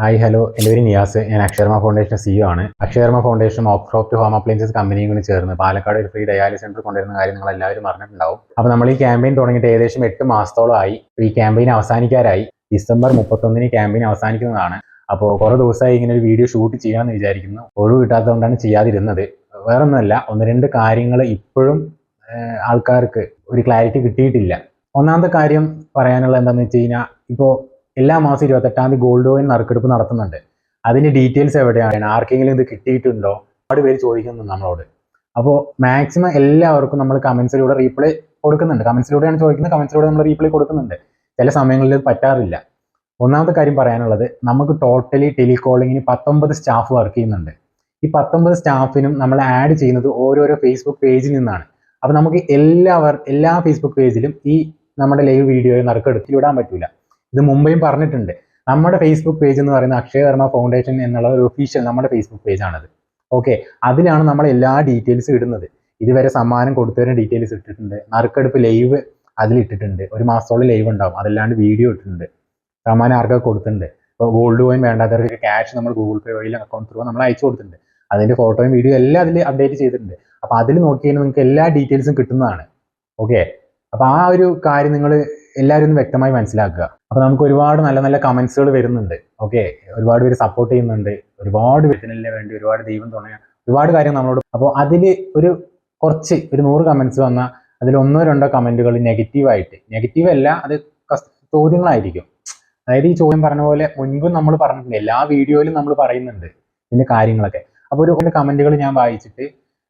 Hi hello എന്റെ പേര് നിയാസ്. ഞാൻ അക്ഷർമ ഫൗണ്ടേഷൻ സിഇഒ ആണ്. അക്ഷർമ ഫൗണ്ടേഷൻ ഓപ്രോപ്റ്റ് ഹോം അപ്ലയൻസസ് കമ്പനിയും കൂടി ചേർന്ന് പാലക്കാട് ഒരു ഫ്രീ ഡയാലിസ് സെന്റർ കൊണ്ടുവരുന്ന കാര്യം നിങ്ങൾ എല്ലാവരും അറിഞ്ഞിട്ടുണ്ടാവും. അപ്പോൾ നമ്മൾ ഈ ക്യാമ്പയിൻ തുടങ്ങിയിട്ട് ഏകദേശം എട്ട് മാസത്തോളമായി. ഈ ക്യാമ്പയിൻ അവസാനിക്കാറായി. ഡിസംബർ മുപ്പത്തൊന്നിന് ക്യാമ്പയിൻ അവസാനിക്കുന്നതാണ്. അപ്പോൾ കുറേ ദിവസമായി ഇങ്ങനെ ഒരു വീഡിയോ ഷൂട്ട് ചെയ്യണമെന്ന് വിചാരിക്കുന്നു. ഒഴിവ് കിട്ടാത്തതുകൊണ്ടാണ് ചെയ്യാതിരുന്നത്. വേറൊന്നുമല്ല ഒന്ന് രണ്ട് കാര്യങ്ങൾ ഇപ്പോഴും ആൾക്കാർക്ക് ഒരു ക്ലാരിറ്റി കിട്ടിയിട്ടില്ല. ഒന്നാമത്തെ കാര്യം പറയാനുള്ള എന്താണെന്ന് വെച്ച് കഴിഞ്ഞാൽ ഇപ്പോൾ എല്ലാ മാസം ഇരുപത്തെട്ടാം തീയതി ഗോൾഡ് കോയിൻ നറുക്കെടുപ്പ് നടത്തുന്നുണ്ട്. അതിന്റെ ഡീറ്റെയിൽസ് എവിടെയാണ്? ആർക്കെങ്കിലും ഇത് കിട്ടിയിട്ടുണ്ടോ? ഒരുപാട് പേര് ചോദിക്കുന്നു നമ്മളോട്. അപ്പോൾ മാക്സിമം എല്ലാവർക്കും നമ്മൾ കമൻസിലൂടെ റീപ്ലൈ കൊടുക്കുന്നുണ്ട്. കമൻസിലൂടെയാണ് ചോദിക്കുന്നത്. കമൻസിലൂടെ നമ്മൾ റീപ്ലൈ കൊടുക്കുന്നുണ്ട്. ചില സമയങ്ങളിൽ പറ്റാറില്ല. ഒന്നാമത്തെ കാര്യം പറയാനുള്ളത് നമുക്ക് ടോട്ടലി ടെലികോളിങ്ങിന് പത്തൊമ്പത് സ്റ്റാഫ് വർക്ക് ചെയ്യുന്നുണ്ട്. ഈ പത്തൊമ്പത് സ്റ്റാഫിനും നമ്മൾ ആഡ് ചെയ്യുന്നത് ഓരോരോ ഫേസ്ബുക്ക് പേജിൽ നിന്നാണ്. അപ്പോൾ നമുക്ക് എല്ലാവർ എല്ലാ ഫേസ്ബുക്ക് പേജിലും ഈ നമ്മുടെ ലൈവ് വീഡിയോ നറുക്കെടുത്ത് ഇടാൻ പറ്റൂല. ഇത് മുമ്പേയും പറഞ്ഞിട്ടുണ്ട്. നമ്മുടെ ഫേസ്ബുക്ക് പേജ് എന്ന് പറയുന്നത് അക്ഷയധർമ്മ ഫൗണ്ടേഷൻ എന്നുള്ള ഒരു ഒഫീഷ്യൽ നമ്മുടെ ഫേസ്ബുക്ക് പേജാണത് ഓക്കെ അതിലാണ് നമ്മൾ എല്ലാ ഡീറ്റെയിൽസും ഇടുന്നത്. ഇതുവരെ സമ്മാനം കൊടുത്തവരുടെ ഡീറ്റെയിൽസ് ഇട്ടിട്ടുണ്ട്. നറുക്കെടുപ്പ് ലൈവ് അതിലിട്ടിട്ടുണ്ട്. ഒരു മാസത്തോളം ലൈവ് ഉണ്ടാവും. അതല്ലാണ്ട് വീഡിയോ ഇട്ടിട്ടുണ്ട്. സമ്മാനം ആർക്കൊക്കെ കൊടുത്തിട്ടുണ്ട്? ഇപ്പോൾ ഗോൾഡ് കോയിൻ വേണ്ടാത്തവർക്ക് ക്യാഷ് നമ്മൾ ഗൂഗിൾ പേ വഴിയിലും അക്കൗണ്ട് ത്രൂ നമ്മൾ അയച്ചു കൊടുത്തിട്ടുണ്ട്. അതിന്റെ ഫോട്ടോയും വീഡിയോ എല്ലാം അതിൽ അപ്ഡേറ്റ് ചെയ്തിട്ടുണ്ട്. അപ്പോൾ അതിൽ നോക്കി കഴിഞ്ഞാൽ നിങ്ങൾക്ക് എല്ലാ ഡീറ്റെയിൽസും കിട്ടുന്നതാണ്. ഓക്കെ അപ്പോൾ ആ ഒരു കാര്യം നിങ്ങൾ എല്ലാവരും വ്യക്തമായി മനസ്സിലാക്കുക. അപ്പോൾ നമുക്ക് ഒരുപാട് നല്ല നല്ല കമന്റ്സുകൾ വരുന്നുണ്ട്. ഓക്കെ ഒരുപാട് പേര് സപ്പോർട്ട് ചെയ്യുന്നുണ്ട്. ഒരുപാട് വ്യക്തിനെ വേണ്ടി ഒരുപാട് ദൈവം തുടങ്ങിയ ഒരുപാട് കാര്യം നമ്മളോട് അപ്പോൾ അതിൽ ഒരു കുറച്ച് ഒരു നൂറ് കമന്റ്സ് വന്നാൽ അതിൽ ഒന്നോ രണ്ടോ കമന്റുകൾ നെഗറ്റീവായിട്ട് നെഗറ്റീവ് അല്ല അത് ചോദ്യങ്ങളായിരിക്കും. അതായത് ഈ ചോദ്യം പറഞ്ഞ പോലെ മുൻപും നമ്മൾ പറഞ്ഞിട്ടുണ്ട്. എല്ലാ വീഡിയോയിലും നമ്മൾ പറയുന്നുണ്ട് ഇതിന്റെ കാര്യങ്ങളൊക്കെ. അപ്പോൾ ഒരു ഒരു കമന്റുകൾ ഞാൻ വായിച്ചിട്ട്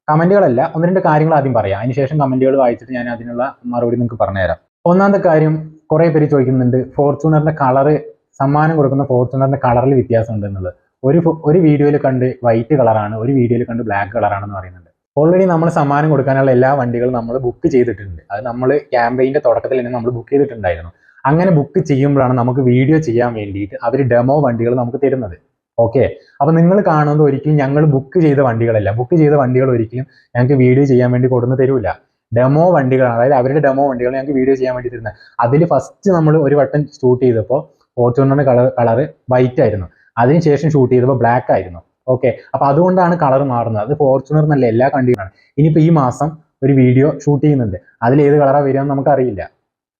കമന്റുകളല്ല ഒന്ന് രണ്ട് കാര്യങ്ങൾ ആദ്യം പറയാം. അതിനുശേഷം കമന്റുകൾ വായിച്ചിട്ട് ഞാൻ അതിനുള്ള മറുപടി നിങ്ങൾക്ക് പറഞ്ഞുതരാം. ഒന്നാമത്തെ കാര്യം കുറെ പേര് ചോദിക്കുന്നുണ്ട് ഫോർച്യൂണറിന്റെ കളറ് സമ്മാനം കൊടുക്കുന്ന ഫോർച്യൂണറിന്റെ കളറിൽ വ്യത്യാസം ഉണ്ട് എന്നുള്ളത്. ഒരു ഒരു വീഡിയോയിൽ കണ്ട് വൈറ്റ് കളറാണ് ഒരു വീഡിയോയിൽ കണ്ട് ബ്ലാക്ക് കളറാണെന്ന് പറയുന്നുണ്ട്. ഓൾറെഡി നമ്മൾ സമ്മാനം കൊടുക്കാനുള്ള എല്ലാ വണ്ടികളും നമ്മൾ ബുക്ക് ചെയ്തിട്ടുണ്ട്. അത് നമ്മൾ ക്യാമ്പയിന്റെ തുടക്കത്തിൽ തന്നെ നമ്മൾ ബുക്ക് ചെയ്തിട്ടുണ്ടായിരുന്നു. അങ്ങനെ ബുക്ക് ചെയ്യുമ്പോഴാണ് നമുക്ക് വീഡിയോ ചെയ്യാൻ വേണ്ടിയിട്ട് അവർ ഡെമോ വണ്ടികൾ നമുക്ക് തരുന്നത്. ഓക്കെ അപ്പൊ നിങ്ങൾ കാണുന്നത് ഒരിക്കലും ഞങ്ങൾ ബുക്ക് ചെയ്ത വണ്ടികളല്ല. ബുക്ക് ചെയ്ത വണ്ടികൾ ഒരിക്കലും ഞങ്ങൾക്ക് വീഡിയോ ചെയ്യാൻ വേണ്ടി കൊടുന്ന് തരൂല. ഡെമോ വണ്ടികളാണ്. അതായത് അവരുടെ ഡെമോ വണ്ടികൾ ഞങ്ങൾക്ക് വീഡിയോ ചെയ്യാൻ വേണ്ടി തരുന്നത് അതിൽ ഫസ്റ്റ് നമ്മൾ ഒരു വട്ടം ഷൂട്ട് ചെയ്തപ്പോൾ ഫോർച്യൂണറിന്റെ കളർ കളർ വൈറ്റ് ആയിരുന്നു. അതിനുശേഷം ഷൂട്ട് ചെയ്തപ്പോൾ ബ്ലാക്ക് ആയിരുന്നു. ഓക്കെ അപ്പൊ അതുകൊണ്ടാണ് കളർ മാറുന്നത്. അത് ഫോർച്യൂണർ എന്നല്ല എല്ലാ കണ്ടികളാണ് ഇനിയിപ്പോൾ ഈ മാസം ഒരു വീഡിയോ ഷൂട്ട് ചെയ്യുന്നുണ്ട്. അതിൽ ഏത് കളറാണ് വരിക എന്ന് നമുക്കറിയില്ല.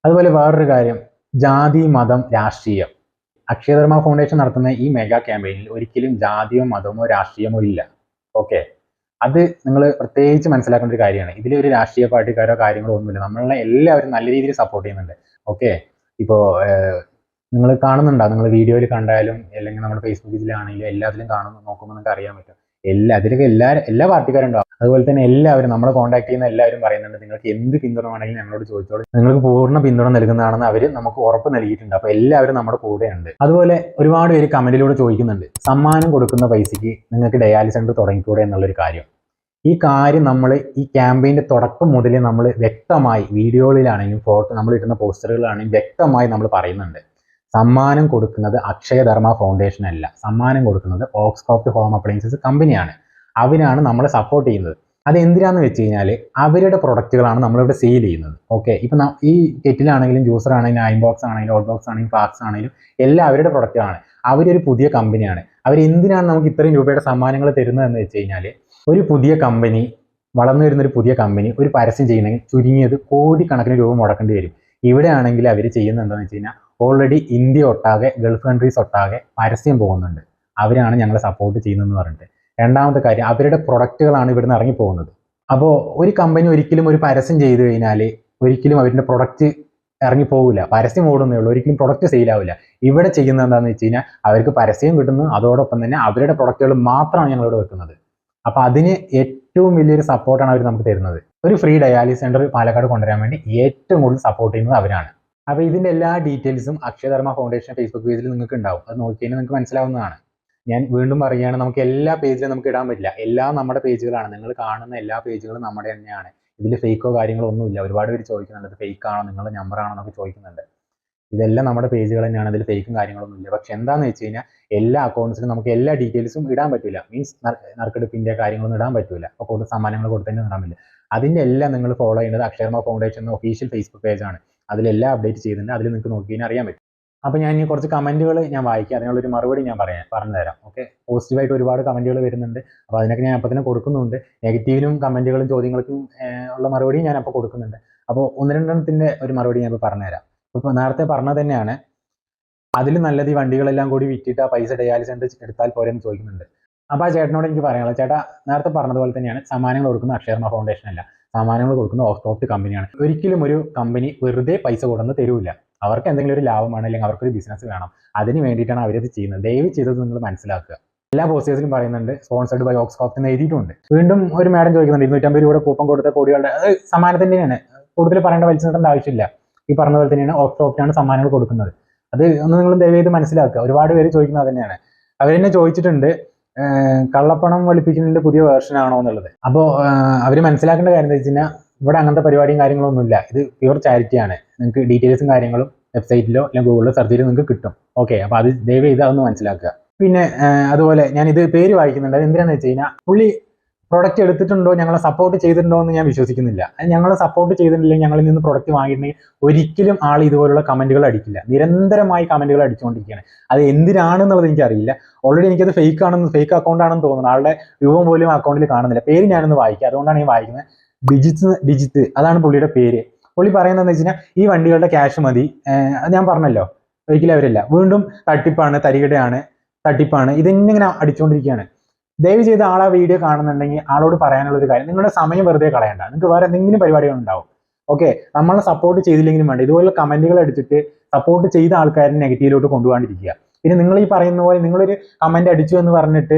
അതുപോലെ വേറൊരു കാര്യം. ജാതി മതം രാഷ്ട്രീയം. അക്ഷയധർമ്മ ഫൗണ്ടേഷൻ നടത്തുന്ന ഈ മെഗാ ക്യാമ്പയിനിൽ ഒരിക്കലും ജാതിയോ മതമോ രാഷ്ട്രീയമോ ഇല്ല. ഓക്കെ അത് നിങ്ങൾ പ്രത്യേകിച്ച് മനസ്സിലാക്കേണ്ട ഒരു കാര്യമാണ്. ഇതിൽ ഒരു രാഷ്ട്രീയ പാർട്ടിക്കാരോ കാര്യങ്ങളോ ഒന്നുമില്ല. നമ്മളെ എല്ലാവരും നല്ല രീതിയിൽ സപ്പോർട്ട് ചെയ്യുന്നുണ്ട്. ഓക്കെ ഇപ്പോൾ നിങ്ങൾ കാണുന്നുണ്ടോ? നിങ്ങൾ വീഡിയോയിൽ കണ്ടാലും അല്ലെങ്കിൽ നമ്മുടെ ഫേസ്ബുക്ക് ഇതിലാണെങ്കിലും എല്ലാത്തിലും കാണുന്നു നോക്കുമ്പോൾ നിങ്ങൾക്ക് അറിയാൻ പറ്റും. എല്ലാ അതിലൊക്കെ എല്ലാ എല്ലാ പാർട്ടിക്കാരും ഉണ്ടാവും അതുപോലെ തന്നെ എല്ലാവരും നമ്മളെ കോൺടാക്ട് ചെയ്യുന്ന എല്ലാവരും പറയുന്നുണ്ട് നിങ്ങൾക്ക് എന്ത് പിന്തുണ വേണമെങ്കിലും ഞങ്ങളോട് ചോദിച്ചോളൂ. നിങ്ങൾക്ക് പൂർണ പിന്തുണ നൽകുന്നതാണെന്ന് അവർ നമുക്ക് ഉറപ്പ് നൽകിയിട്ടുണ്ട്. അപ്പോൾ എല്ലാവരും നമ്മുടെ കൂടെയുണ്ട്. അതുപോലെ ഒരുപാട് പേര് കമന്റിലൂടെ ചോദിക്കുന്നുണ്ട് സമ്മാനം കൊടുക്കുന്ന പൈസയ്ക്ക് നിങ്ങൾക്ക് ഡയാലിസ് സെന്റർ തുടങ്ങിക്കൂടെ എന്നുള്ളൊരു കാര്യം. ഈ കാര്യം നമ്മൾ ഈ ക്യാമ്പയിന്റെ തുടക്കം മുതലേ നമ്മൾ വ്യക്തമായി വീഡിയോകളിലാണെങ്കിലും ഫോട്ടോ നമ്മൾ ഇടുന്ന പോസ്റ്ററുകളിലാണെങ്കിലും വ്യക്തമായി നമ്മൾ പറയുന്നുണ്ട്. സമ്മാനം കൊടുക്കുന്നത് അക്ഷയധർമ്മ ഫൗണ്ടേഷൻ അല്ല. സമ്മാനം കൊടുക്കുന്നത് ഓക്സ്കോപ്റ്റ് ഹോം അപ്ലയൻസസ് കമ്പനിയാണ് അവരാണ് നമ്മളെ സപ്പോർട്ട് ചെയ്യുന്നത്. അത് എന്തിനാന്ന് വെച്ച് കഴിഞ്ഞാൽ അവരുടെ പ്രൊഡക്റ്റുകളാണ് നമ്മളിവിടെ സെയിൽ ചെയ്യുന്നത്. ഓക്കെ ഇപ്പം ഈ കെറ്റിലാണെങ്കിലും ജ്യൂസർ ആണെങ്കിലും അയൺ ബോക്സ് ആണെങ്കിലും ഓൾ ബോക്സ് ആണെങ്കിലും ഫ്ലാക്സ് ആണെങ്കിലും എല്ലാം അവരുടെ പ്രൊഡക്റ്റുകളാണ് അവരൊരു പുതിയ കമ്പനിയാണ് അവർ എന്തിനാണ് നമുക്ക് ഇത്രയും രൂപയുടെ സമ്മാനങ്ങൾ തരുന്നതെന്ന് വെച്ച് കഴിഞ്ഞാൽ ഒരു പുതിയ കമ്പനി വളർന്നു വരുന്ന ഒരു പുതിയ കമ്പനി ഒരു പരസ്യം ചെയ്യണമെങ്കിൽ ചുരുങ്ങിയത് കോടിക്കണക്കിന് രൂപ മുടക്കേണ്ടി വരും. ഇവിടെ ആണെങ്കിൽ അവർ ചെയ്യുന്നത് എന്താണെന്ന് വെച്ച് കഴിഞ്ഞാൽ ഓൾറെഡി ഇന്ത്യ ഒട്ടാകെ ഗൾഫ് കൺട്രീസ് ഒട്ടാകെ പരസ്യം പോകുന്നുണ്ട്. അവരാണ് ഞങ്ങളെ സപ്പോർട്ട് ചെയ്യുന്നതെന്ന് പറഞ്ഞിട്ട്. രണ്ടാമത്തെ കാര്യം അവരുടെ പ്രൊഡക്റ്റുകളാണ് ഇവിടുന്ന് ഇറങ്ങി പോകുന്നത് അപ്പോൾ ഒരു കമ്പനി ഒരിക്കലും ഒരു പരസ്യം ചെയ്തു കഴിഞ്ഞാൽ ഒരിക്കലും അവരുടെ പ്രൊഡക്റ്റ് ഇറങ്ങി പോകില്ല പരസ്യം ഓടുന്നേ ഉള്ളൂ. ഒരിക്കലും പ്രൊഡക്റ്റ് സെയിലാവില്ല ഇവിടെ ചെയ്യുന്നത് എന്താണെന്ന് വെച്ച് കഴിഞ്ഞാൽ അവർക്ക് പരസ്യം കിട്ടുന്നു. അതോടൊപ്പം തന്നെ അവരുടെ പ്രൊഡക്റ്റുകൾ മാത്രമാണ് ഞങ്ങളിവിടെ വെക്കുന്നത്. അപ്പോൾ അതിന് ഏറ്റവും വലിയൊരു സപ്പോർട്ടാണ് അവർ നമുക്ക് തരുന്നത്. ഒരു ഫ്രീ ഡയാലിസ് സെന്റർ പാലക്കാട് കൊണ്ടുവരാൻ വേണ്ടി ഏറ്റവും കൂടുതൽ സപ്പോർട്ട് ചെയ്യുന്നത് അവരാണ്. അപ്പൊ ഇതിന്റെ എല്ലാ ഡീറ്റെയിൽസും അക്ഷയധർമ്മ ഫൗണ്ടേഷൻ ഫേസ്ബുക്ക് പേജിൽ നിങ്ങൾക്ക് ഉണ്ടാവും. അത് നോക്കി കഴിഞ്ഞാൽ നിങ്ങൾക്ക് മനസ്സിലാവുന്നതാണ്. ഞാൻ വീണ്ടും പറയുകയാണ് നമുക്ക് എല്ലാ പേജിലും നമുക്ക് ഇടാൻ പറ്റില്ല. എല്ലാം നമ്മുടെ പേജുകളാണ് നിങ്ങൾ കാണുന്ന എല്ലാ പേജുകളും നമ്മുടെ തന്നെയാണ്. ഇതിൽ ഫേക്കോ കാര്യങ്ങളോ ഒന്നുമില്ല. ഒരുപാട് പേര് ചോദിക്കുന്നുണ്ട് ഇത് ഫേക്ക് ആണോ? നിങ്ങളുടെ നമ്പർ ആണോ? എന്നൊക്കെ ചോദിക്കുന്നുണ്ട്. ഇതെല്ലാം നമ്മുടെ പേജുകൾ തന്നെയാണ്. അതിൽ ഫേക്കും കാര്യങ്ങളൊന്നും ഇല്ല പക്ഷെ എന്താന്ന് വെച്ച് കഴിഞ്ഞാൽ എല്ലാ അക്കൗണ്ട്സിലും നമുക്ക് എല്ലാ ഡീറ്റെയിൽസും ഇടാൻ പറ്റില്ല മീൻസ് നറുക്കെടുപ്പിന്റെ കാര്യങ്ങളൊന്നും ഇടാൻ പറ്റില്ല അപ്പോൾ കൂടുതൽ സമ്മാനങ്ങൾ തന്നെ ഇടാൻ പറ്റില്ല. അതിന്റെ എല്ലാം നിങ്ങൾ ഫോളോ ചെയ്യുന്നത് അക്ഷരമ ഫൗണ്ടേഷൻ ഒഫീഷ്യൽ ഫേസ്ബുക്ക് പേജാണ് അതിലെല്ലാം അപ്ഡേറ്റ് ചെയ്തിട്ടുണ്ട്. അതിൽ നിങ്ങൾക്ക് നോക്കി അറിയാൻ പറ്റും. അപ്പോൾ ഞാൻ ഇനി കുറച്ച് കമന്റുകൾ ഞാൻ വായിക്കാം. അതിനുള്ളൊരു മറുപടി ഞാൻ പറയാം. പറഞ്ഞു തരാം ഓക്കെ പോസിറ്റീവായിട്ട് ഒരുപാട് കമന്റുകൾ വരുന്നുണ്ട്. അപ്പോൾ അതിനൊക്കെ ഞാൻ അപ്പോൾ തന്നെ കൊടുക്കുന്നുണ്ട് നെഗറ്റീവിനും കമന്റുകളും ചോദ്യങ്ങൾക്കും ഉള്ള മറുപടി ഞാൻ അപ്പോൾ കൊടുക്കുന്നുണ്ട്. അപ്പോൾ ഒന്ന് രണ്ടെണ്ണത്തിന്റെ ഒരു മറുപടി ഞാൻ ഇപ്പോൾ പറഞ്ഞുതരാം. ഇപ്പോൾ നേരത്തെ പറഞ്ഞത് തന്നെയാണ്. അതിൽ നല്ലത് ഈ വണ്ടികളെല്ലാം കൂടി വിറ്റിട്ട് ആ പൈസ ഡയാലിസ് എന്ത് എടുത്താൽ പോരെന്ന് ചോദിക്കുന്നുണ്ട്. അപ്പോൾ ആ ചേട്ടനോട് എനിക്ക് പറയാനുള്ളത്. ചേട്ടാ നേരത്തെ പറഞ്ഞതുപോലെ തന്നെയാണ്. സമ്മാനങ്ങൾ കൊടുക്കുന്ന അക്ഷയർമ ഫൗണ്ടേഷൻ അല്ല. സമ്മാനങ്ങൾ കൊടുക്കുന്ന ഓഫ് കമ്പനിയാണ് ഒരിക്കലും ഒരു കമ്പനി വെറുതെ പൈസ കൊടുന്ന് തരൂല. അവർക്ക് എന്തെങ്കിലും ഒരു ലാഭമാണ് അല്ലെങ്കിൽ അവർക്കൊരു ബിസിനസ് വേണം. അതിന് വേണ്ടിയിട്ടാണ് അവരത് ചെയ്യുന്നത്. ദയവ് ചെയ്തത് നിങ്ങൾ മനസ്സിലാക്കുക. എല്ലാ പോസ്റ്റേഴ്സിലും പറയുന്നുണ്ട് സ്പോൺസർഡ് ബൈ ഓക്സ്കോപ്റ്റ് എന്ന് എഴുതിയിട്ടുണ്ട്. വീണ്ടും ഒരു മാഡം ചോദിക്കുന്നുണ്ട് ഇരുന്നൂറ്റമ്പത് രൂപയുടെ കൂപ്പൺ കൊടുത്ത കോടികളുടെ അത് സമ്മാനത്തിന്റെ തന്നെയാണ്. കൂടുതൽ പറയേണ്ട വലിച്ചു നീട്ടേണ്ട ആവശ്യമില്ല. ഈ പറഞ്ഞ പോലെ തന്നെയാണ് ഓക്സ്കോപ്റ്റാണ് സമ്മാനങ്ങൾ കൊടുക്കുന്നത്. അത് ഒന്ന് നിങ്ങൾ ദയവ് ചെയ്ത് മനസ്സിലാക്കുക. ഒരുപാട് പേര് ചോദിക്കുന്നത് തന്നെയാണ്. അവരെന്നെ ചോദിച്ചിട്ടുണ്ട് കള്ളപ്പണം വെളുപ്പിക്കുന്നതിന്റെ പുതിയ വേർഷൻ ആണോ എന്നുള്ളത്. അപ്പോൾ അവർ മനസ്സിലാക്കേണ്ട കാര്യം എന്താ വെച്ച് കഴിഞ്ഞാൽ ഇവിടെ അങ്ങനത്തെ പരിപാടിയും കാര്യങ്ങളൊന്നും ഇല്ല ഇത് പ്യുവർ ചാരിറ്റിയാണ് നിങ്ങൾക്ക് ഡീറ്റെയിൽസും കാര്യങ്ങളും വെബ്സൈറ്റിലോ അല്ലെങ്കിൽ ഗൂഗിളിലോ സെർച്ച് ചെയ്ത് നിങ്ങൾക്ക് കിട്ടും. ഓക്കെ അപ്പോൾ അത് ദയവ് ചെയ്ത് അതൊന്ന് മനസ്സിലാക്കുക. പിന്നെ അതുപോലെ ഞാൻ ഇത് പേര് വായിക്കുന്നുണ്ട്. അത് എന്തിനാന്ന് വെച്ച് കഴിഞ്ഞാൽ പുള്ളി പ്രൊഡക്റ്റ് എടുത്തിട്ടുണ്ടോ ഞങ്ങളെ സപ്പോർട്ട് ചെയ്തിട്ടുണ്ടോ എന്ന് ഞാൻ വിശ്വസിക്കുന്നില്ല. ഞങ്ങളെ സപ്പോർട്ട് ചെയ്തിട്ടില്ലെങ്കിൽ ഞങ്ങളിൽ നിന്ന് പ്രൊഡക്റ്റ് വാങ്ങിയിട്ടുണ്ടെങ്കിൽ ഒരിക്കലും ആൾ ഇതുപോലുള്ള കമന്റുകൾ അടിക്കില്ല. നിരന്തരമായി കമന്റുകൾ അടിച്ചുകൊണ്ടിരിക്കുകയാണ്. അത് എന്തിനാണെന്നുള്ളത് എനിക്കറിയില്ല. ഓൾറെഡി എനിക്കത് ഫേക്ക് ആണെന്ന് ഫേക്ക് അക്കൗണ്ട് ആണെന്ന് തോന്നുന്നു. ആളുടെ രൂപം പോലും അക്കൗണ്ടിൽ കാണുന്നില്ല. പേര് ഞാനൊന്ന് വായിക്കാം. അതുകൊണ്ടാണ് ഞാൻ വായിക്കുന്നത്. ഡിജിറ്റ് ഡിജിറ്റ് അതാണ് പുള്ളിയുടെ പേര്. പുള്ളി പറയുന്നതെന്ന് വെച്ച് ഈ വണ്ടികളുടെ ക്യാഷ് മതി. ഞാൻ പറഞ്ഞല്ലോ. ഒരിക്കലും അവരില്ല. വീണ്ടും തട്ടിപ്പാണ് തരികിടയാണ് തട്ടിപ്പാണ്. ഇതിങ്ങനെ അടിച്ചുകൊണ്ടിരിക്കുകയാണ്. ദയവ് ചെയ്ത് ആൾ ആ വീഡിയോ കാണുന്നുണ്ടെങ്കിൽ ആളോട് പറയാനുള്ള ഒരു കാര്യം. നിങ്ങളുടെ സമയം വെറുതെ കളയണ്ട. നിങ്ങൾക്ക് വേറെ എന്തെങ്കിലും പരിപാടികൾ ഉണ്ടാവും. ഓക്കെ നമ്മളെ സപ്പോർട്ട് ചെയ്തില്ലെങ്കിലും വേണ്ട. ഇതുപോലെ കമന്റുകൾ അടിച്ചിട്ട് സപ്പോർട്ട് ചെയ്ത ആൾക്കാരെ നെഗറ്റീവിലോട്ട് കൊണ്ടുപോകാണ്ടിരിക്കുക. പിന്നെ നിങ്ങൾ ഈ പറയുന്ന പോലെ നിങ്ങളൊരു കമന്റ് അടിച്ചു എന്ന് പറഞ്ഞിട്ട്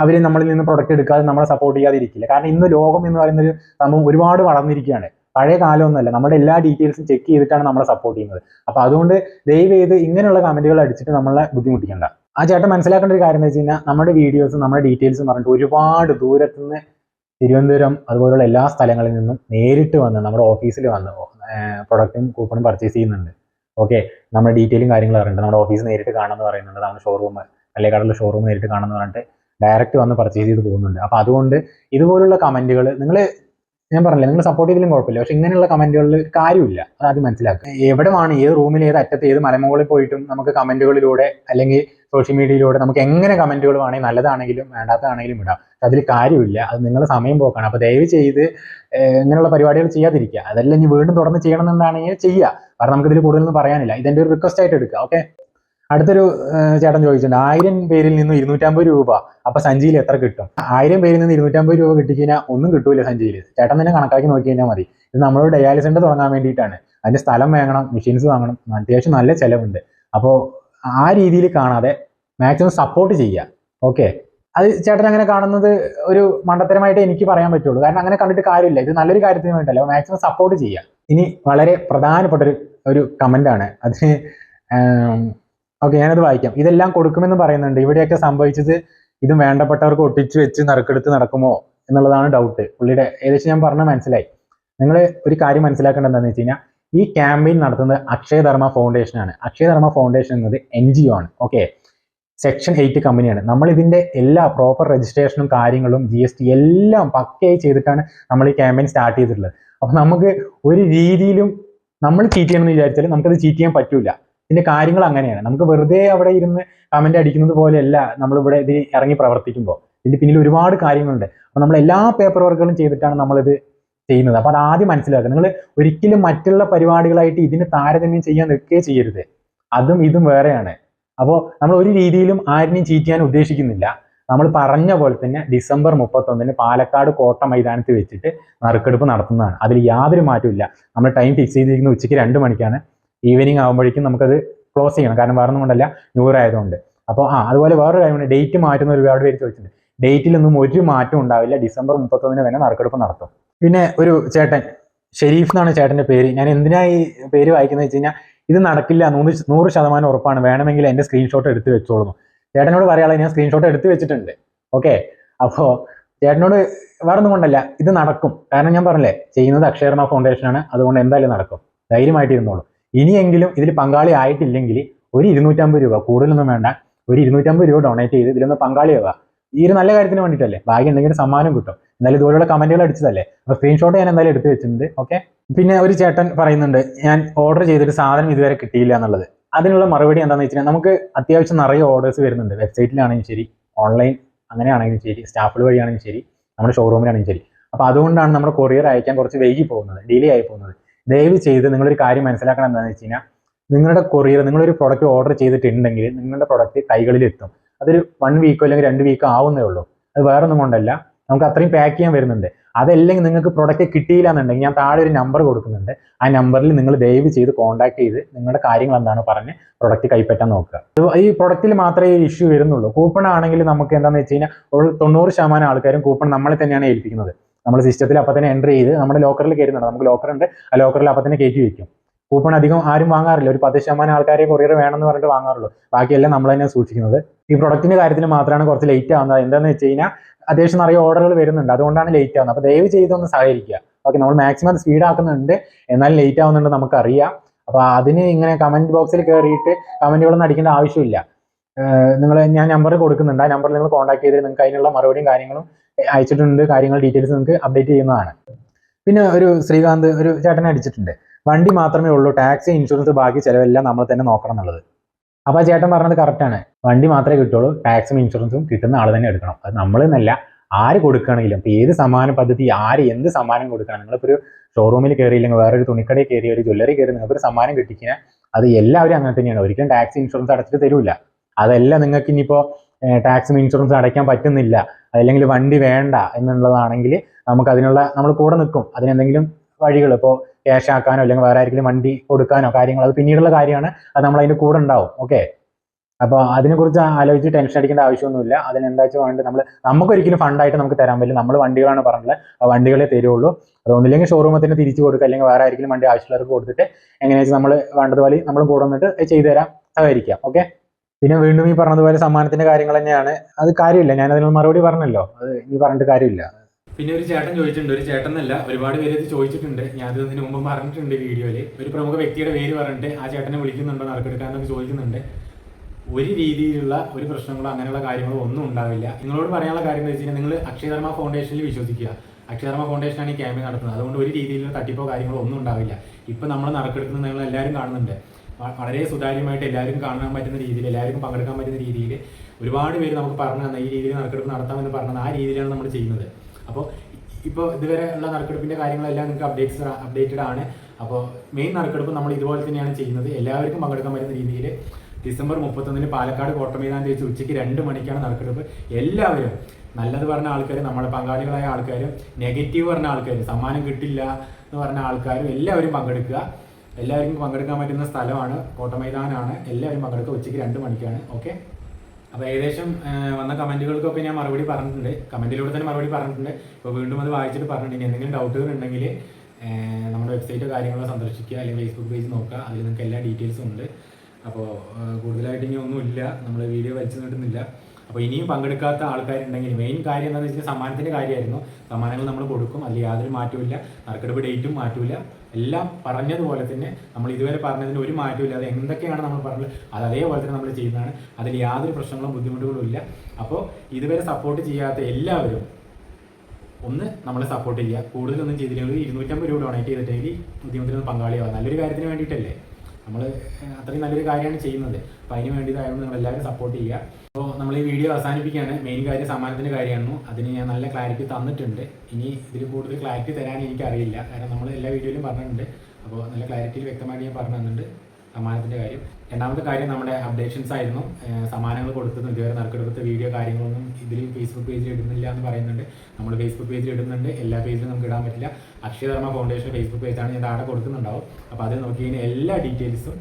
അവർ നമ്മളിൽ നിന്ന് പ്രൊഡക്റ്റ് എടുക്കാതെ നമ്മളെ സപ്പോർട്ട് ചെയ്യാതിരിക്കില്ല. കാരണം ഇന്ന് ലോകം എന്ന് പറയുന്ന ഒരു സംഭവം ഒരുപാട് വളർന്നിരിക്കുകയാണ്. പഴയ കാലമൊന്നുമല്ല. നമ്മുടെ എല്ലാ ഡീറ്റെയിൽസും ചെക്ക് ചെയ്തിട്ടാണ് നമ്മളെ സപ്പോർട്ട് ചെയ്യുന്നത്. അപ്പൊ അതുകൊണ്ട് ദയവ് ചെയ്ത് ഇങ്ങനെയുള്ള കമന്റുകൾ അടിച്ചിട്ട് നമ്മളെ ബുദ്ധിമുട്ടിക്കണ്ട. ആ ചേട്ടൻ മനസ്സിലാക്കേണ്ട ഒരു കാര്യം എന്ന് വെച്ച് കഴിഞ്ഞാൽ നമ്മുടെ വീഡിയോസും നമ്മുടെ ഡീറ്റെയിൽസും പറഞ്ഞിട്ട് ഒരുപാട് ദൂരത്തു നിന്ന് തിരുവനന്തപുരം അതുപോലുള്ള എല്ലാ സ്ഥലങ്ങളിൽ നിന്നും നേരിട്ട് വന്ന് നമ്മുടെ ഓഫീസിൽ വന്ന് പ്രൊഡക്റ്റും കൂപ്പണും പർച്ചേസ് ചെയ്യുന്നുണ്ട്. ഓക്കെ നമ്മുടെ ഡീറ്റെയിലും കാര്യങ്ങളും അറിയുന്നുണ്ട് നമ്മുടെ ഓഫീസ് നേരിട്ട് കാണാമെന്ന് പറയുന്നുണ്ട്. നമ്മുടെ ഷോറൂം പള്ളിക്കാടുള്ള ഷോറൂം നേരിട്ട് കാണാമെന്ന് പറഞ്ഞിട്ട് ഡയറക്റ്റ് വന്ന് പർച്ചേസ് ചെയ്ത് പോകുന്നുണ്ട്. അപ്പോൾ അതുകൊണ്ട് ഇതുപോലുള്ള കമന്റുകൾ നിങ്ങൾ ഞാൻ പറഞ്ഞില്ല നിങ്ങൾ സപ്പോർട്ട് ചെയ്തിലും കുഴപ്പമില്ല. പക്ഷെ ഇങ്ങനെയുള്ള കമന്റുകളിൽ കാര്യമില്ല. അത് ആദ്യം മനസ്സിലാക്കുക. എവിടെയാണ് ഏത് റൂമിൽ ഏത് അറ്റത്ത് ഏത് മലമുകളിൽ പോയിട്ടും നമുക്ക് കമന്റുകളിലൂടെ അല്ലെങ്കിൽ സോഷ്യൽ മീഡിയയിലൂടെ നമുക്ക് എങ്ങനെ കമന്റുകൾ വേണമെങ്കിൽ നല്ലതാണെങ്കിലും വേണ്ടാത്തതാണെങ്കിലും ഇടാം. അതിൽ കാര്യമില്ല. അത് നിങ്ങളുടെ സമയം പോക്കാണ്. അപ്പോൾ ദയവ് ചെയ്ത് ഇങ്ങനെയുള്ള പരിപാടികൾ ചെയ്യാതിരിക്കുക. അതെല്ലാം ഇനി വീണ്ടും തുടർന്ന് ചെയ്യണമെന്നുണ്ടാണെങ്കിൽ ചെയ്യുക കാരണം നമുക്ക് ഇതിൽ കൂടുതലൊന്നും പറയാനില്ല. ഇതെന്റെ ഒരു റിക്വസ്റ്റ് ആയിട്ട് എടുക്കുക ഓക്കെ? അടുത്തൊരു ചേട്ടൻ ചോദിച്ചിട്ടുണ്ട്. ആയിരം പേരിൽ നിന്ന് ഇരുന്നൂറ്റമ്പത് രൂപ. അപ്പൊ സഞ്ചിയിൽ എത്ര കിട്ടും? ആയിരം പേരിൽ നിന്ന് ഇരുന്നൂറ്റമ്പത് രൂപ കിട്ടിക്കഴിഞ്ഞാൽ ഒന്നും കിട്ടൂല സഞ്ചിയിൽ. ചേട്ടൻ തന്നെ കണക്കാക്കി നോക്കി കഴിഞ്ഞാൽ മതി. ഇത് നമ്മളോട് ഡയാലിസിന്റെ തുടങ്ങാൻ വേണ്ടിയിട്ടാണ്. അതിന്റെ സ്ഥലം വാങ്ങണം മെഷീൻസ് വാങ്ങണം. അത്യാവശ്യം നല്ല ചെലവുണ്ട്. അപ്പോൾ ആ രീതിയിൽ കാണാതെ മാക്സിമം സപ്പോർട്ട് ചെയ്യുക. ഓക്കെ അത് ചേട്ടൻ അങ്ങനെ കാണുന്നത് ഒരു മണ്ടത്തരമായിട്ട് എനിക്ക് പറയാൻ പറ്റുള്ളൂ. കാരണം അങ്ങനെ കണ്ടിട്ട് കാര്യമില്ല. ഇത് നല്ലൊരു കാര്യത്തിന് വേണ്ടിയല്ല മാക്സിമം സപ്പോർട്ട് ചെയ്യുക. ഇനി വളരെ പ്രധാനപ്പെട്ട ഒരു ഒരു കമന്റ് ആണ് അതിന് ഓക്കെ ഞാനത് വായിക്കാം. ഇതെല്ലാം കൊടുക്കുമെന്ന് പറയുന്നുണ്ട്. ഇവിടെയൊക്കെ സംഭവിച്ചത് ഇതും വേണ്ടപ്പെട്ടവർക്ക് ഒട്ടിച്ചു വെച്ച് നറുക്കെടുത്ത് നടക്കുമോ എന്നുള്ളതാണ് ഡൗട്ട് പുള്ളിയുടെ ഏകദേശം ഞാൻ പറഞ്ഞ മനസ്സിലായി. നിങ്ങൾ ഒരു കാര്യം മനസ്സിലാക്കേണ്ടത് വെച്ച് കഴിഞ്ഞാൽ ഈ ക്യാമ്പയിൻ നടത്തുന്നത് അക്ഷയധർമ്മ ഫൗണ്ടേഷൻ ആണ്. അക്ഷയധർമ്മ ഫൗണ്ടേഷൻ എന്നത് എൻ ജി ഒ ആണ് ഓക്കെ സെക്ഷൻ എയ്റ്റ് കമ്പനിയാണ് നമ്മൾ ഇതിന്റെ എല്ലാ പ്രോപ്പർ രജിസ്ട്രേഷനും കാര്യങ്ങളും ജി എസ് ടി എല്ലാം പക്കയായി ചെയ്തിട്ടാണ് നമ്മൾ ഈ ക്യാമ്പയിൻ സ്റ്റാർട്ട് ചെയ്തിട്ടുള്ളത്. അപ്പൊ നമുക്ക് ഒരു രീതിയിലും നമ്മൾ ചീറ്റ് ചെയ്യണമെന്ന് വിചാരിച്ചാൽ നമുക്കത് ചീറ്റ് ചെയ്യാൻ പറ്റൂല. ഇതിന്റെ കാര്യങ്ങൾ അങ്ങനെയാണ്. നമുക്ക് വെറുതെ അവിടെ ഇരുന്ന് കമന്റ് അടിക്കുന്നത് പോലെയല്ല നമ്മളിവിടെ ഇതിൽ ഇറങ്ങി പ്രവർത്തിക്കുമ്പോൾ. ഇതിന്റെ പിന്നിൽ ഒരുപാട് കാര്യങ്ങളുണ്ട്. അപ്പൊ നമ്മൾ എല്ലാ പേപ്പർ വർക്കുകളും ചെയ്തിട്ടാണ് നമ്മളിത് ചെയ്യുന്നത്. അപ്പൊ അത് ആദ്യം മനസ്സിലാക്കുക നിങ്ങൾ ഒരിക്കലും മറ്റുള്ള പരിപാടികളായിട്ട് ഇതിന് താരതമ്യം ചെയ്യാൻ നിൽക്കുകയേ ചെയ്യരുത്. അതും ഇതും വേറെയാണ്. അപ്പോൾ നമ്മൾ ഒരു രീതിയിലും ആരിനെയും ചീറ്റ് ഉദ്ദേശിക്കുന്നില്ല. നമ്മൾ പറഞ്ഞ പോലെ തന്നെ ഡിസംബർ മുപ്പത്തൊന്നിന് പാലക്കാട് കോട്ട മൈതാനത്ത് വെച്ചിട്ട് നറുക്കെടുപ്പ് നടത്തുന്നതാണ്. അതിൽ യാതൊരു മാറ്റവും നമ്മൾ ടൈം ഫിക്സ് ചെയ്തിരിക്കുന്ന ഉച്ചയ്ക്ക് രണ്ട് മണിക്കാണ്. ഈവനിങ് ആകുമ്പോഴേക്കും നമുക്കത് ക്ലോസ് ചെയ്യണം. കാരണം വേറെ കൊണ്ടല്ല ന്യൂറായതുകൊണ്ട് അപ്പോൾ ആ അതുപോലെ വേറൊരു കാര്യമുണ്ട്. ഡേറ്റ് മാറ്റുന്ന ഒരുപാട് പേര് ചോദിച്ചിട്ടുണ്ട്. ഡേറ്റിലൊന്നും ഒരു മാറ്റം ഉണ്ടാവില്ല. ഡിസംബർ മുപ്പത്തൊന്നിന് തന്നെ നറുക്കെടുപ്പ് നടത്തും. പിന്നെ ഒരു ചേട്ടൻ ഷെരീഫ് എന്നാണ് ചേട്ടന്റെ പേര്. ഞാൻ എന്തിനാ ഈ പേര് വായിക്കുന്നത് വെച്ച് കഴിഞ്ഞാൽ ഇത് നടക്കില്ല നൂറ് നൂറ് ശതമാനം ഉറപ്പാണ്. വേണമെങ്കിൽ എന്റെ സ്ക്രീൻഷോട്ട് എടുത്ത് വെച്ചോളുന്നു. ചേട്ടനോട് പറയാനുള്ളത് ഞാൻ സ്ക്രീൻഷോട്ട് എടുത്ത് വെച്ചിട്ടുണ്ട്. ഓക്കെ അപ്പോൾ ചേട്ടനോട് വേറെ ഒന്നും കൊണ്ടല്ല ഇത് നടക്കും. കാരണം ഞാൻ പറഞ്ഞില്ലേ ചെയ്യുന്നത് ഫൗണ്ടേഷൻ ആണ്. അതുകൊണ്ട് എന്തായാലും നടക്കും. ധൈര്യമായിട്ടിരുന്നോളൂ. ഇനിയെങ്കിലും ഇതിൽ പങ്കാളി ആയിട്ടില്ലെങ്കിൽ ഒരു ഇരുന്നൂറ്റമ്പത് രൂപ കൂടുതലൊന്നും വേണ്ട. ഒരു ഇരുന്നൂറ്റമ്പത് രൂപ ഡൊണേറ്റ് ചെയ്ത് ഇതിലൊന്ന് പങ്കാളിയാവുക. ഈ ഒരു നല്ല കാര്യത്തിന് വേണ്ടിയിട്ടല്ലേ ഭാഗ്യം ഉണ്ടെങ്കിൽ സമ്മാനം കിട്ടും. എന്തായാലും ഇതുപോലുള്ള കമന്റുകൾ അടിച്ചതല്ലേ? അപ്പോൾ സ്ക്രീൻഷോട്ട് ഞാൻ എന്തായാലും എടുത്തു വെച്ചിട്ടുണ്ട്. ഓക്കെ പിന്നെ ഒരു ചേട്ടൻ പറയുന്നുണ്ട് ഞാൻ ഓർഡർ ചെയ്തിട്ട് സാധനം ഇതുവരെ കിട്ടിയില്ല എന്നുള്ളത്. അതിനുള്ള മറുപടി എന്താണെന്ന് വെച്ചാൽ നമുക്ക് അത്യാവശ്യം നിറയെ ഓർഡേഴ്സ് വരുന്നുണ്ട്. വെബ്സൈറ്റിലാണെങ്കിലും ശരി ഓൺലൈൻ അങ്ങനെയാണെങ്കിലും ശരി സ്റ്റാഫുകൾ വഴിയാണെങ്കിലും ശരി നമ്മുടെ ഷോറൂമിലാണെങ്കിലും ശരി. അപ്പോൾ അതുകൊണ്ടാണ് നമ്മുടെ കൊറിയർ അയക്കാൻ കുറച്ച് വൈകി പോകുന്നത് ഡിലേ ആയി പോകുന്നത്. ദയവ് ചെയ്ത് നിങ്ങളൊരു കാര്യം മനസ്സിലാക്കണം എന്താണെന്ന് വെച്ച് കഴിഞ്ഞാൽ നിങ്ങളുടെ കൊറിയർ നിങ്ങളൊരു പ്രൊഡക്റ്റ് ഓർഡർ ചെയ്തിട്ടുണ്ടെങ്കിൽ നിങ്ങളുടെ പ്രൊഡക്റ്റ് കൈകളിൽ എത്തും അതൊരു വൺ വീക്കോ അല്ലെങ്കിൽ രണ്ട് വീക്കോ ആവുന്നേ ഉള്ളൂ. അത് വേറൊന്നും കൊണ്ടല്ല. നമുക്ക് അത്രയും പാക്ക് ചെയ്യാൻ വരുന്നുണ്ട്. അതല്ലെങ്കിൽ നിങ്ങൾക്ക് പ്രൊഡക്റ്റ് കിട്ടിയില്ല എന്നുണ്ടെങ്കിൽ ഞാൻ താഴെ ഒരു നമ്പർ കൊടുക്കുന്നുണ്ട്. ആ നമ്പറിൽ നിങ്ങൾ ദയവ് ചെയ്ത് കോൺടാക്ട് ചെയ്ത് നിങ്ങളുടെ കാര്യങ്ങൾ എന്താണ് പറഞ്ഞ് പ്രൊഡക്റ്റ് കൈപ്പറ്റാൻ നോക്കുക. ഈ പ്രൊഡക്റ്റിൽ മാത്രമേ ഈ ഇഷ്യൂ വരുന്നുള്ളൂ. കൂപ്പൺ ആണെങ്കിൽ നമുക്ക് എന്താണെന്ന് വെച്ച് കഴിഞ്ഞാൽ തൊണ്ണൂറ് ശതമാനം ആൾക്കാരും കൂപ്പൺ നമ്മളെ തന്നെയാണ് ഏൽപ്പിക്കുന്നത്. നമ്മൾ സിസ്റ്റത്തിൽ അപ്പം തന്നെ എന്റർ ചെയ്ത് നമ്മുടെ ലോക്കറിൽ കയറുന്നുണ്ട്. നമുക്ക് ലോക്കർ ഉണ്ട്. ആ ലോക്കറിൽ അപ്പം തന്നെ കയറ്റി വെക്കും. കൂപ്പൺ അധികം ആരും വാങ്ങാറില്ല. ഒരു പത്ത് ശതമാനം ആൾക്കാരെ കൊറിയർ വേണമെന്ന് പറഞ്ഞിട്ട് വാങ്ങാറുള്ളൂ. ബാക്കിയെല്ലാം നമ്മൾ തന്നെ സൂക്ഷിക്കുന്നത്. ഈ പ്രൊഡക്റ്റിന്റെ കാര്യത്തിൽ മാത്രമാണ് കുറച്ച് ലേറ്റ് ആവുന്നത്. എന്താണെന്ന് വെച്ച് കഴിഞ്ഞാൽ അത്യാവശ്യം നിറയെ ഓർഡറുകൾ വരുന്നുണ്ട്. അതുകൊണ്ടാണ് ലേറ്റ് ആവുന്നത്. അപ്പോൾ ദയവ് ചെയ്തൊന്ന് സഹകരിക്കുക. ഓക്കെ നമ്മൾ മാക്സിമം സ്പീഡ് ആക്കുന്നുണ്ട്. എന്നാൽ ലേറ്റ് ആവുന്നുണ്ട് നമുക്കറിയാം. അപ്പോൾ അതിന് ഇങ്ങനെ കമന്റ് ബോക്സിൽ കയറിയിട്ട് കമന്റുകളൊന്നും അടിക്കേണ്ട ആവശ്യമില്ല. നിങ്ങൾ ഞാൻ നമ്പർ കൊടുക്കുന്നുണ്ട്. ആ നമ്പറിൽ നിങ്ങൾ കോൺടാക്ട് ചെയ്തിട്ട് നിങ്ങൾക്ക് അതിനുള്ള മറുപടിയും കാര്യങ്ങളും അയച്ചിട്ടുണ്ട്. കാര്യങ്ങൾ ഡീറ്റെയിൽസ് നിങ്ങൾക്ക് അപ്ഡേറ്റ് ചെയ്യുന്നതാണ്. പിന്നെ ഒരു ശ്രീകാന്ത് ഒരു ചേട്ടനെ അടിച്ചിട്ടുണ്ട്. വണ്ടി മാത്രമേ ഉള്ളൂ ടാക്സി ഇൻഷുറൻസ് ബാക്കി ചിലവെല്ലാം നമ്മൾ തന്നെ നോക്കണം എന്നുള്ളത്. അപ്പോൾ ചേട്ടൻ പറഞ്ഞത് കറക്റ്റാണ് വണ്ടി മാത്രമേ കിട്ടുള്ളൂ ടാക്സും ഇൻഷുറൻസും കിട്ടുന്ന ആൾ തന്നെ എടുക്കണം. അത് നമ്മൾ എന്നല്ല ആര് കൊടുക്കുകയാണെങ്കിലും ഇപ്പോൾ ഏത് സമ്മാന പദ്ധതി ആര് എന്ത് സമ്മാനം കൊടുക്കണം നിങ്ങളിപ്പോൾ ഒരു ഷോറൂമിൽ കയറിയില്ലെങ്കിൽ വേറൊരു തുണിക്കടയിൽ കയറി ഒരു ജ്വല്ലറി കയറി നിങ്ങൾക്കൊരു സമ്മാനം കിട്ടിക്കാൻ അത് എല്ലാവരും അങ്ങനെ തന്നെയാണ്. ഒരിക്കലും ടാക്സ് ഇൻഷുറൻസ് അടച്ചിട്ട് തരില്ല അതെല്ലാം നിങ്ങൾക്ക് ഇനിയിപ്പോൾ ടാക്സും ഇൻഷുറൻസും അടയ്ക്കാൻ പറ്റുന്നില്ല. അതല്ലെങ്കിൽ വണ്ടി വേണ്ട എന്നുള്ളതാണെങ്കിൽ നമുക്ക് അതിനുള്ള നമ്മൾ കൂടെ നിൽക്കും. അതിനെന്തെങ്കിലും വഴികൾ ഇപ്പോൾ ക്യാഷ് ആക്കാനോ അല്ലെങ്കിൽ വേറെ ആരെങ്കിലും വണ്ടി കൊടുക്കാനോ കാര്യങ്ങൾ അത് പിന്നീടുള്ള കാര്യമാണ്. അത് നമ്മൾ അതിന്റെ കൂടെ ഉണ്ടാവും. ഓക്കെ അപ്പോൾ അതിനെക്കുറിച്ച് ആലോചിച്ച് ടെൻഷൻ അടിക്കേണ്ട ആവശ്യമൊന്നുമില്ല. അതിനെന്താ വെച്ചാൽ വേണ്ടത്? നമ്മൾ നമുക്കൊരിക്കലും ഫണ്ടായിട്ട് നമുക്ക് തരാൻ പറ്റില്ല. നമ്മൾ വണ്ടികളാണ് പറഞ്ഞത്. ആ വണ്ടികളെ തരുള്ളൂ അത് ഒന്നില്ലെങ്കിൽ ഷോറൂമിൽ തന്നെ തിരിച്ചു കൊടുക്കുക. അല്ലെങ്കിൽ വേറെ ആരെങ്കിലും വണ്ടി ആവശ്യമുള്ളവർക്ക് കൊടുത്തിട്ട് എങ്ങനെയാ നമ്മൾ വേണ്ടതുപോലെ നമ്മൾ കൂടെ വന്നിട്ട് ചെയ്തു തരാം. സഹകരിക്കാം. ഓക്കെ പിന്നെ വീണ്ടും ഈ പറഞ്ഞതുപോലെ സമ്മാനത്തിന്റെ കാര്യങ്ങൾ തന്നെയാണ്. അത് കാര്യമില്ല. അതിനുള്ള മറുപടി പറഞ്ഞല്ലോ. അത് ഇനി പറഞ്ഞിട്ട് കാര്യമില്ല. പിന്നെ ഒരു ചേട്ടൻ ചോദിച്ചിട്ടുണ്ട്. ഒരു ചേട്ടൻ എന്നല്ല ഒരുപാട് പേര് ഇത് ചോദിച്ചിട്ടുണ്ട്. ഞാൻ ഇത് ഇതിന് മുമ്പ് പറഞ്ഞിട്ടുണ്ട് വീഡിയോയിൽ ഒരു പ്രമുഖ വ്യക്തിയുടെ പേര് പറഞ്ഞിട്ട് ആ ചേട്ടനെ വിളിക്കുന്നുണ്ടോ നറുക്കെടുക്കാനൊക്കെ ചോദിക്കുന്നുണ്ട്. ഒരു രീതിയിലുള്ള ഒരു പ്രശ്നങ്ങളോ അങ്ങനെയുള്ള കാര്യങ്ങളോ ഒന്നും ഉണ്ടാവില്ല. നിങ്ങളോട് പറയാനുള്ള കാര്യം എന്ന് വെച്ചാൽ നിങ്ങൾ അക്ഷയധർമ്മ ഫൗണ്ടേഷനിൽ വിശ്വസിക്കുക. അക്ഷയധർമ്മ ഫൗണ്ടേഷനാണ് ഈ ക്യാമ്പയിൻ നടത്തുന്നത്. അതുകൊണ്ട് ഒരു രീതിയിലുള്ള തട്ടിപ്പോ കാര്യങ്ങളോ ഒന്നും ഉണ്ടാവില്ല. ഇപ്പൊ നമ്മൾ നറുക്കെടുക്കുന്നത് നിങ്ങൾ എല്ലാവരും കാണുന്നുണ്ട്. വളരെ സുതാര്യമായിട്ട് എല്ലാവർക്കും കാണാൻ പറ്റുന്ന രീതിയിൽ എല്ലാവർക്കും പങ്കെടുക്കാൻ പറ്റുന്ന രീതിയിൽ ഒരുപാട് പേര് നമുക്ക് പറഞ്ഞു തന്ന ഈ രീതിയിൽ നറുക്കെടുപ്പ് നടത്താമെന്ന് പറഞ്ഞത് ആ രീതിയിലാണ് നമ്മൾ ചെയ്യുന്നത്. അപ്പോൾ ഇപ്പോൾ ഇതുവരെ ഉള്ള നറുക്കെടുപ്പിന്റെ കാര്യങ്ങളെല്ലാം നിങ്ങൾക്ക് അപ്ഡേറ്റ്സ് അപ്ഡേറ്റഡ് ആണ്. അപ്പോൾ മെയിൻ നറുക്കെടുപ്പ് നമ്മൾ ഇതുപോലെ തന്നെയാണ് ചെയ്യുന്നത്. എല്ലാവർക്കും പങ്കെടുക്കാൻ പറ്റുന്ന രീതിയിൽ ഡിസംബർ മുപ്പത്തൊന്നിന് പാലക്കാട് കോട്ടമൈതാനം വെച്ച് ഉച്ചയ്ക്ക് രണ്ട് മണിക്കാണ് നറുക്കെടുപ്പ്. എല്ലാവരും നല്ലത് പറഞ്ഞ ആൾക്കാരും നമ്മുടെ പങ്കാളികളായ ആൾക്കാരും നെഗറ്റീവ് പറഞ്ഞ ആൾക്കാരും സമ്മാനം കിട്ടില്ല എന്ന് പറഞ്ഞ ആൾക്കാരും എല്ലാവരും പങ്കെടുക്കുക. എല്ലാവർക്കും പങ്കെടുക്കാൻ പറ്റുന്ന സ്ഥലമാണ് കോട്ടമൈതാനാണ്. എല്ലാവരും പങ്കെടുക്കുക ഉച്ചയ്ക്ക് രണ്ട് മണിക്കാണ്. ഓക്കെ അപ്പോൾ ഏകദേശം വന്ന കമന്റുകൾക്കൊക്കെ ഞാൻ മറുപടി പറഞ്ഞിട്ടുണ്ട്. കമന്റിലൂടെ തന്നെ മറുപടി പറഞ്ഞിട്ടുണ്ട്. ഇപ്പോൾ വീണ്ടും അത് വായിച്ചിട്ട് പറഞ്ഞിട്ടുണ്ട്. എന്തെങ്കിലും ഡൗട്ടുകൾ ഉണ്ടെങ്കിൽ നമ്മുടെ വെബ്സൈറ്റോ കാര്യങ്ങളോ സന്ദർശിക്കുക അല്ലെങ്കിൽ ഫേസ്ബുക്ക് പേജ് നോക്കുക. അതിൽ നിങ്ങൾക്ക് എല്ലാ ഡീറ്റെയിൽസും ഉണ്ട്. അപ്പോൾ കൂടുതലായിട്ട് ഇനി ഒന്നുമില്ല നമ്മൾ വീഡിയോ വലിച്ചു നീട്ടുന്നില്ല. അപ്പോൾ ഇനിയും പങ്കെടുക്കാത്ത ആൾക്കാരുണ്ടെങ്കിൽ മെയിൻ കാര്യം എന്താണെന്ന് വെച്ചാൽ സമ്മാനത്തിന്റെ കാര്യമായിരുന്നു. സമ്മാനങ്ങൾ നമ്മൾ കൊടുക്കും. അതിൽ യാതൊരു മാറ്റവും നറുക്കെടുപ്പ് ഡേറ്റും മാറ്റമില്ല എല്ലാം പറഞ്ഞതുപോലെ തന്നെ നമ്മൾ ഇതുവരെ പറഞ്ഞതിന് ഒരു മാറ്റവും ഇല്ലാതെ എന്തൊക്കെയാണ് നമ്മൾ പറഞ്ഞത്? അത് അതേപോലെ തന്നെ നമ്മൾ ചെയ്യുന്നതാണ്. അതിൽ യാതൊരു പ്രശ്നങ്ങളും ബുദ്ധിമുട്ടുകളും ഇല്ല. അപ്പോൾ ഇതുവരെ സപ്പോർട്ട് ചെയ്യാത്ത എല്ലാവരും ഒന്ന് നമ്മളെ സപ്പോർട്ട് ചെയ്യുക. കൂടുതലൊന്നും ചെയ്തില്ലെങ്കിൽ ഇരുന്നൂറ്റമ്പത് രൂപ ഡൊണേറ്റ് ചെയ്തിട്ടെങ്കിൽ ബുദ്ധിമുട്ടിന് പങ്കാളിയാവുക നല്ലൊരു കാര്യത്തിന് വേണ്ടിയിട്ടല്ലേ? നമ്മൾ അത്രയും നല്ലൊരു കാര്യമാണ് ചെയ്യുന്നത്. അപ്പോൾ അതിന് വേണ്ടിയതായതുകൊണ്ട് നിങ്ങളെല്ലാവരും സപ്പോർട്ട് ചെയ്യുക. അപ്പോൾ നമ്മൾ ഈ വീഡിയോ അവസാനിപ്പിക്കുകയാണ്. മെയിൻ കാര്യം സമ്മാനത്തിന്റെ കാര്യമായിരുന്നു അതിന് ഞാൻ നല്ല ക്ലാരിറ്റി തന്നിട്ടുണ്ട്. ഇനി ഇതിൽ കൂടുതൽ ക്ലാരിറ്റി തരാൻ എനിക്കറിയില്ല. കാരണം നമ്മൾ എല്ലാ വീഡിയോയിലും പറഞ്ഞിട്ടുണ്ട്. അപ്പോൾ നല്ല ക്ലാരിറ്റിയിൽ വ്യക്തമായിട്ട് ഞാൻ പറഞ്ഞു തന്നിട്ടുണ്ട് സമ്മാനത്തിന്റെ കാര്യം. രണ്ടാമത്തെ കാര്യം നമ്മുടെ അപ്ഡേഷൻസ് ആയിരുന്നു. സമ്മാനങ്ങൾ കൊടുത്തതും ഇതുവരെ നറുക്കെടുത്ത വീഡിയോ കാര്യങ്ങളൊന്നും ഇതിൽ ഫേസ്ബുക്ക് പേജിൽ ഇടുന്നില്ല എന്ന് പറയുന്നുണ്ട്. നമ്മൾ ഫേസ്ബുക്ക് പേജിൽ ഇടുന്നുണ്ട്. എല്ലാ പേജിലും നമുക്ക് ഇടാൻ പറ്റില്ല. അക്ഷയധർമ്മ ഫൗണ്ടേഷൻ ഫേസ്ബുക്ക് പേജാണ് ഞാൻ താഴെ കൊടുക്കുന്നുണ്ടാവും. അപ്പോൾ അത് നോക്കി കഴിഞ്ഞാൽ എല്ലാ ഡീറ്റെയിൽസും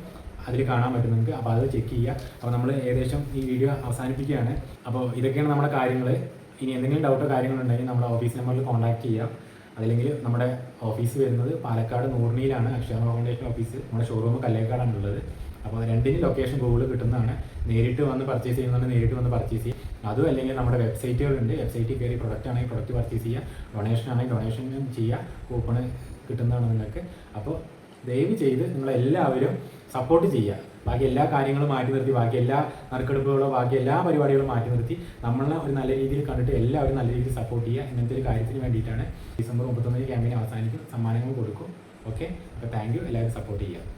അതിൽ കാണാൻ പറ്റും നിങ്ങൾക്ക്. അപ്പോൾ അത് ചെക്ക് ചെയ്യുക. അപ്പോൾ നമ്മൾ ഏകദേശം ഈ വീഡിയോ അവസാനിപ്പിക്കുകയാണ്. അപ്പോൾ ഇതൊക്കെയാണ് നമ്മുടെ കാര്യങ്ങൾ ഇനി എന്തെങ്കിലും ഡൗട്ടോ കാര്യങ്ങളുണ്ടെങ്കിൽ നമ്മുടെ ഓഫീസ് നമ്പറിൽ കോൺടാക്ട് ചെയ്യാം അല്ലെങ്കിൽ നമ്മുടെ ഓഫീസ് വരുന്നത് പാലക്കാട് നൂർണിയിലാണ് അക്ഷയ ഫൗണ്ടേഷൻ ഓഫീസ് നമ്മുടെ ഷോറൂം കല്ലേക്കാടാണ് ഉള്ളത്. അപ്പോൾ രണ്ടിനും ലൊക്കേഷൻ ഗൂഗിളിൽ കിട്ടുന്നതാണ്. നേരിട്ട് വന്ന് പർച്ചേസ് ചെയ്യുന്നുണ്ട് നേരിട്ട് വന്ന് പർച്ചേസ് ചെയ്യും. അതും അല്ലെങ്കിൽ നമ്മുടെ വെബ്സൈറ്റുകളുണ്ട് വെബ്സൈറ്റിൽ കയറി പ്രൊഡക്റ്റ് ആണെങ്കിൽ പ്രൊഡക്റ്റ് പർച്ചേസ് ചെയ്യുക ഡൊണേഷൻ ആണെങ്കിൽ ഡൊണേഷൻ ചെയ്യുക കൂപ്പൺ കിട്ടുന്നതാണ് നിങ്ങൾക്ക്. അപ്പോൾ ദയവ് ചെയ്ത് നിങ്ങളെല്ലാവരും സപ്പോർട്ട് ചെയ്യുക. ബാക്കി എല്ലാ കാര്യങ്ങളും മാറ്റി നിർത്തി ബാക്കി എല്ലാ നറുക്കെടുപ്പുകളോ ബാക്കി എല്ലാ പരിപാടികളും മാറ്റി നിർത്തി നമ്മളെ ഒരു നല്ല രീതിയിൽ കണ്ടിട്ട് എല്ലാവരും നല്ല രീതിയിൽ സപ്പോർട്ട് ചെയ്യുക. ഇങ്ങനത്തെ ഒരു കാര്യത്തിന് വേണ്ടിയിട്ടാണ് ഡിസംബർ മുപ്പത്തൊന്നിന് ക്യാമ്പയിൻ അവസാനിക്കും. സമ്മാനങ്ങൾ കൊടുക്കും. ഓക്കെ അപ്പോൾ താങ്ക് യു എല്ലാവരും സപ്പോർട്ട് ചെയ്യുക.